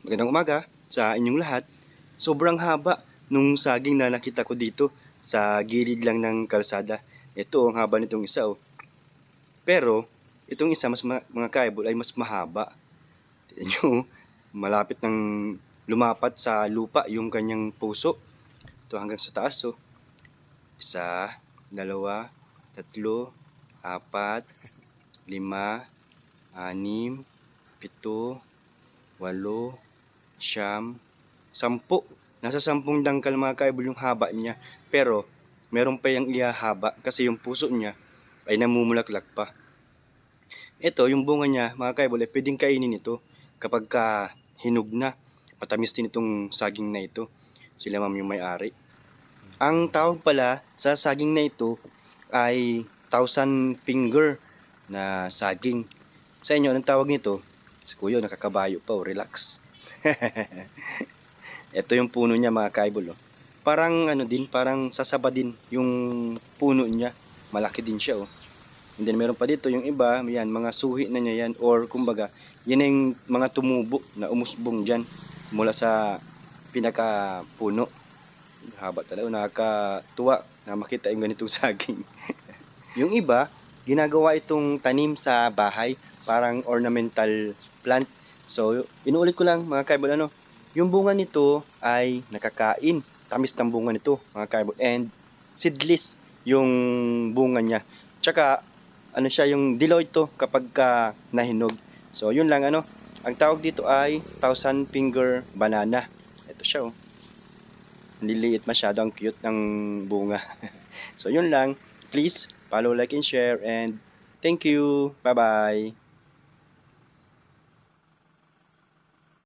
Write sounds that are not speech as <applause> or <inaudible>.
Magandang umaga sa inyong lahat. Sobrang haba nung saging na nakita ko dito sa gilid lang ng kalsada. Ito ang haba nitong isa oh. Pero itong isa mas ma- mga kaibol ay mas mahaba. Tignan nyo, oh, malapit ng lumapat sa lupa yung kanyang puso. Ito hanggang sa taas oh. Isa, dalawa, tatlo, apat, lima, anim, pito, walo, siyam, sampu. Nasa sampung dangkal mga kaibol yung haba niya. Pero, meron pa yung ihahaba kasi yung puso niya ay namumulaklak pa. Ito, yung bunga niya, mga kaibol, ay pwedeng kainin ito kapag ka hinog na. Matamis din itong saging na ito. Sila ma'am yung may-ari. Ang tawag pala sa saging na ito ay thousand finger na saging. Sa inyo, anong tawag nito? Si Kuya, nakakabayo pa, oh, relax. <laughs> Ito yung puno niya mga kaibol. Oh. Parang ano din, parang sasaba din yung puno niya. Malaki din siya. Oh. And then meron pa dito yung iba, yan, mga suhi na niya yan. Or kumbaga, yan yung mga tumubo na umusbong dyan mula sa pinaka puno. Haba talaga, nakakatuwa na makita yung ganitong <laughs> saging. yung iba, ginagawa itong tanim sa bahay, parang ornamental plant. So, inuulit ko lang mga kaibol, ano, yung bunga nito ay nakakain. Tamis ng bunga nito, mga kaibol. And seedless yung bunga niya. Tsaka, ano siya, yung dilaw ito kapag ka nahinog. So, yun lang, ano. Ang tawag dito ay thousand finger banana. Ito siya, oh. Niliit masyado ang cute ng bunga. <laughs> so, yun lang. Please, follow, like, and share. And thank you. Bye-bye.